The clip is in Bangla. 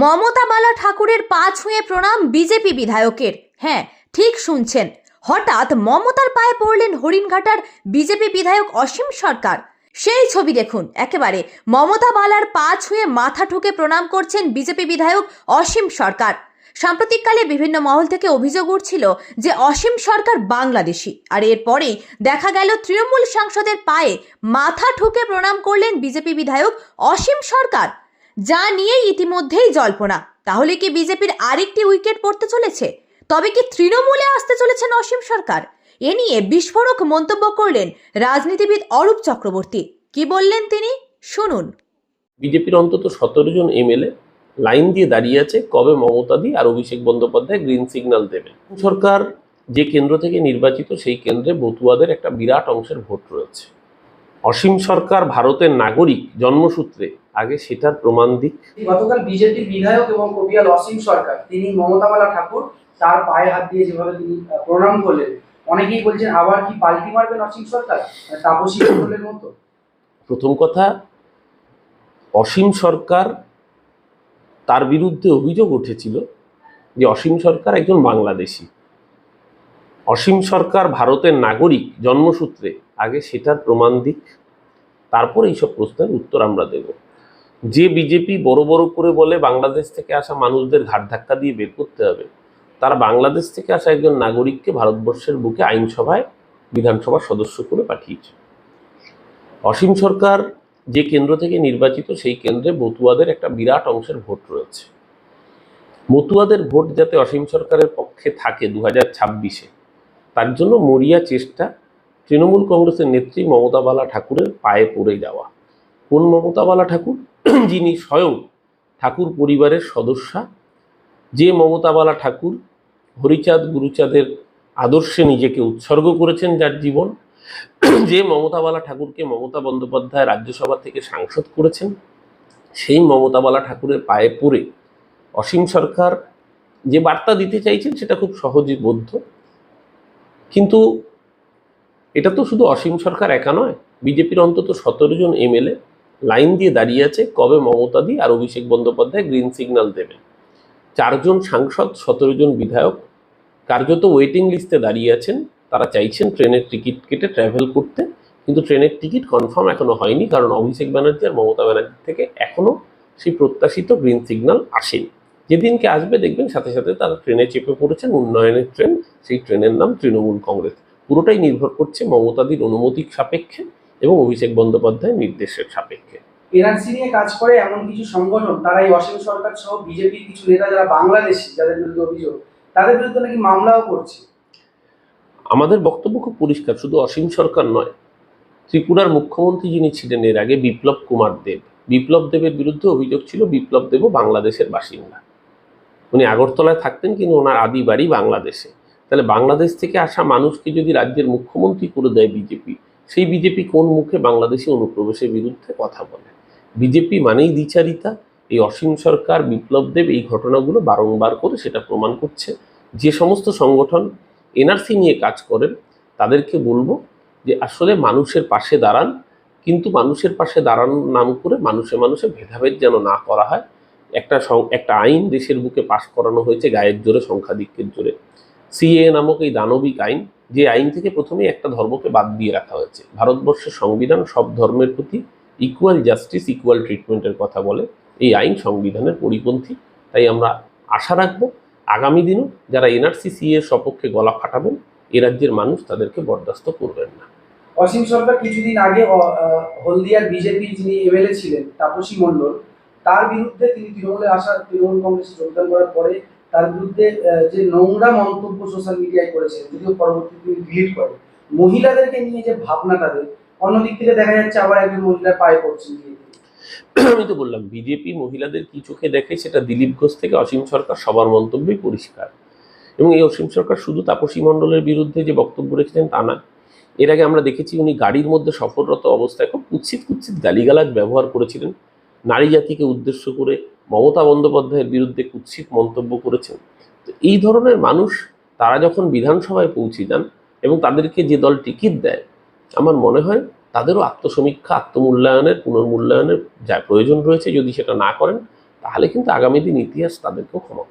মমতা বালা ঠাকুরের পা ছুঁয়ে প্রণাম বিজেপি বিধায়কের। হ্যাঁ ঠিক শুনছেন। হঠাৎ মমতার পায়ে পড়লেন হরিণঘাটার বিজেপি বিধায়ক অসীম সরকার। সেই ছবি দেখুন। একেবারে মমতা বালার পা ছুঁয়ে মাথা ঠুকে প্রণাম করছেন বিজেপি বিধায়ক অসীম সরকার। সাম্প্রতিককালে বিভিন্ন মহল থেকে অভিযোগ উঠছিল যে অসীম সরকার বাংলাদেশি। আর এরপরেই দেখা গেল তৃণমূল সাংসদের পায়ে মাথা ঠুকে প্রণাম করলেন বিজেপি বিধায়ক অসীম সরকার। যা নিয়ে ইতিমধ্যেই জল্পনা। তাহলে কি বিজেপির আরেকটি উইকেট পড়তে চলেছে? তবে কি তৃণমূলে আসতে চলেছেন অসীম সরকার? এ নিয়ে বিস্ফোরক মন্তব্য করলেন রাজনীতিবিদ অরূপ চক্রবর্তী। কি বললেন তিনি? শুনুন। বিজেপির অন্তত সতেরো জন এমএলএ লাইন দিয়ে দাঁড়িয়ে আছে কবে মমতা দি আর অভিষেক বন্দ্যোপাধ্যায় গ্রিন সিগন্যাল দেবে। সরকার যে কেন্দ্র থেকে নির্বাচিত সেই কেন্দ্রে বতুয়াদের একটা বিরাট অংশের ভোট রয়েছে। অসীম সরকার ভারতের নাগরিক জন্মসূত্রে আগে সেটার প্রমাণ দিক। গতকাল বিজেপির বিধায়ক এবং কবিয়াল অসীম সরকার তিনি মমতাবালা ঠাকুর তার পায়ে হাত দিয়ে যেভাবে তিনি প্রণাম করলেন অনেকেই বলছেন আবার কি পাল্টি মারবেন অসীম সরকার? মানে তাপসী মণ্ডলের মতো। প্রথম কথা অসীম সরকার তার বিরুদ্ধে অভিযোগ উঠেছিল যে অসীম সরকার একজন বাংলাদেশি। অসীম সরকার ভারতের নাগরিক জন্মসূত্রে আগে সেটার প্রমাণ দিক তারপর এইসব প্রশ্নের উত্তর আমরা দেব। যে বিজেপি বড় বড় করে বলে বাংলাদেশ থেকে আসা মানুষদের ঘাট ধাক্কা দিয়ে বের করতে হবে, তারা বাংলাদেশ থেকে আসা একজন নাগরিককে ভারতবর্ষের বুকে আইনসভায় বিধানসভার সদস্য করে পাঠিয়েছে। অসীম সরকার যে কেন্দ্র থেকে নির্বাচিত, সেই কেন্দ্রে মতুয়াদের একটা বিরাট অংশের ভোট রয়েছে। মতুয়াদের ভোট যাতে অসীম সরকারের পক্ষে থাকে দু হাজার ছাব্বিশে, তার জন্য মরিয়া চেষ্টা তৃণমূল কংগ্রেসের নেত্রী মমতা বালা ঠাকুরের পায়ে পড়ে যাওয়া। কোন মমতা বালা ঠাকুর? যিনি স্বয়ং ঠাকুর পরিবারের সদস্যা, যে মমতাবালা ঠাকুর হরিচাঁদ গুরুচাঁদের আদর্শে নিজেকে উৎসর্গ করেছেন যার জীবন, যে মমতাবালা ঠাকুরকে মমতা বন্দ্যোপাধ্যায় রাজ্যসভা থেকে সাংসদ করেছেন, সেই মমতাবালা ঠাকুরের পায়ে পড়ে অসীম সরকার যে বার্তা দিতে চাইছেন সেটা খুব সহজে বোধ্য কিন্তু এটা তো শুধু অসীম সরকার একা নয়, বিজেপির অন্তত সতেরো জন এমএলএ লাইন দিয়ে দাঁড়িয়ে আছে কবে মমতাদি আর অভিষেক বন্দ্যোপাধ্যায় গ্রিন সিগন্যাল দেবে চারজন সাংসদ, সতেরো জন বিধায়ক, কার্যত ওয়েটিং লিস্টে দাঁড়িয়ে আছেন। তারা চাইছেন ট্রেনের টিকিট কেটে ট্রাভেল করতে, কিন্তু ট্রেনের টিকিট কনফার্ম এখনও হয়নি কারণ অভিষেক ব্যানার্জি আর মমতা ব্যানার্জি থেকে এখনও সেই প্রত্যাশিত গ্রিন সিগন্যাল আসেনি। যেদিনকে আসবে দেখবেন সাথে সাথে তারা ট্রেনে চেপে পড়েছেন, উন্নয়নের ট্রেন, সেই ট্রেনের নাম তৃণমূল কংগ্রেস। পুরোটাই নির্ভর করছে মমতাদির অনুমতির সাপেক্ষে। এবং অভিষেক বন্দ্যোপাধ্যায়ের নির্দেশের সাপেক্ষে। এনআরসি নিয়ে কাজ করে এমন কিছু সংগঠন তারা এই অসীম সরকার সহ বিজেপির কিছু নেতা যারা বাংলাদেশি যাদের বিরুদ্ধে অভিযোগ তাদের বিরুদ্ধে নাকি মামলাও করছে? আমাদের বক্তব্য খুব পরিষ্কার শুধু অসীম সরকার নয়। ত্রিপুরার মুখ্যমন্ত্রী যিনি ছিলেন এর আগে বিপ্লব কুমার দেব। বিপ্লব দেবের বিরুদ্ধে অভিযোগ ছিল বিপ্লব দেবও বাংলাদেশের বাসিন্দা। উনি আগরতলায় থাকতেন কিন্তু ওনার আদি বাড়ি বাংলাদেশে। তাহলে বাংলাদেশ থেকে আসা মানুষকে যদি রাজ্যের মুখ্যমন্ত্রী করে দেয় বিজেপি সেই বিজেপি কোন মুখে বাংলাদেশি অনুপ্রবেশের বিরুদ্ধে কথা বলে? বিজেপি মানেই দ্বিচারিতা। এই অসীম সরকার বিপ্লব দেব এই ঘটনাগুলো বারংবার করে সেটা প্রমাণ করছে। যে সমস্ত সংগঠন এনআরসি নিয়ে কাজ করেন, তাদেরকে বলব যে আসলে মানুষের পাশে দাঁড়ান, কিন্তু মানুষের পাশে দাঁড়ানোর নাম করে মানুষে মানুষে ভেদাভেদ যেন না করা হয়। একটা একটা আইন দেশের বুকে পাশ করানো হয়েছে গায়ের জোরে, সংখ্যাধিক্যের জোরে। সিএ নামক এই দানবিক আইন, যে আইন থেকে প্রথমেই একটা ধর্মকে বাদ দিয়ে রাখা হয়েছে। ভারতবর্ষের সংবিধান সব ধর্মের প্রতি ইকুয়াল জাস্টিস ইকুয়াল ট্রিটমেন্টের কথা বলে এই আইন সংবিধানের পরিপন্থী। তাই আমরা আশা রাখব আগামী দিনও যারা এনআরসি এর সপক্ষে গলা ফাটাবেন, এ রাজ্যের মানুষ তাদেরকে বরদাস্ত করবেন না। অসীম সরকার কিছুদিন আগে হলদিয়ার বিজেপি যিনি এমএলএ ছিলেন, তাপসী মণ্ডল, তার বিরুদ্ধে তিনি তৃণমূলে আসা তৃণমূল কংগ্রেসে যোগদান করার পরে তার বিরুদ্ধে যে নোংরা মন্তব্য সোশ্যাল মিডিয়ায় করেছে, যদিও পরবর্তীতে তিনি ডিলিট করে মহিলাদেরকে নিয়ে যে ভাবনা তাদের অন্যদিক থেকে দেখা যাচ্ছে আবার একজন মহিলার পায়ে পড়ছেন আমি তো বললাম বিজেপি মহিলাদের কি চোখে দেখে সেটা দিলীপ ঘোষ থেকে অসীম সরকার সবার মন্তব্যই পরিষ্কার। এবং এই অসীম সরকার শুধু তাপসী মণ্ডলের বিরুদ্ধে যে বক্তব্য রেখেছেন তা না, এর আগে আমরা দেখেছি উনি গাড়ির মধ্যে সফররত অবস্থায় খুব কুৎসিত কুৎসিত গালিগালাজ ব্যবহার করেছিলেন। নারী জাতিকে উদ্দেশ্য করে মমতা বন্দ্যোপাধ্যায়ের বিরুদ্ধে কুৎসিত মন্তব্য করেছেন। তো এই ধরনের মানুষ, তারা যখন বিধানসভায় পৌঁছে যান এবং তাদেরকে যে দল টিকিট দেয়, আমার মনে হয় তাদেরও আত্মসমীক্ষা, আত্মমূল্যায়নের, পুনর্মূল্যায়নের যা প্রয়োজন রয়েছে, যদি সেটা না করেন, তাহলে কিন্তু আগামী দিন ইতিহাস তাদেরকেও ক্ষমা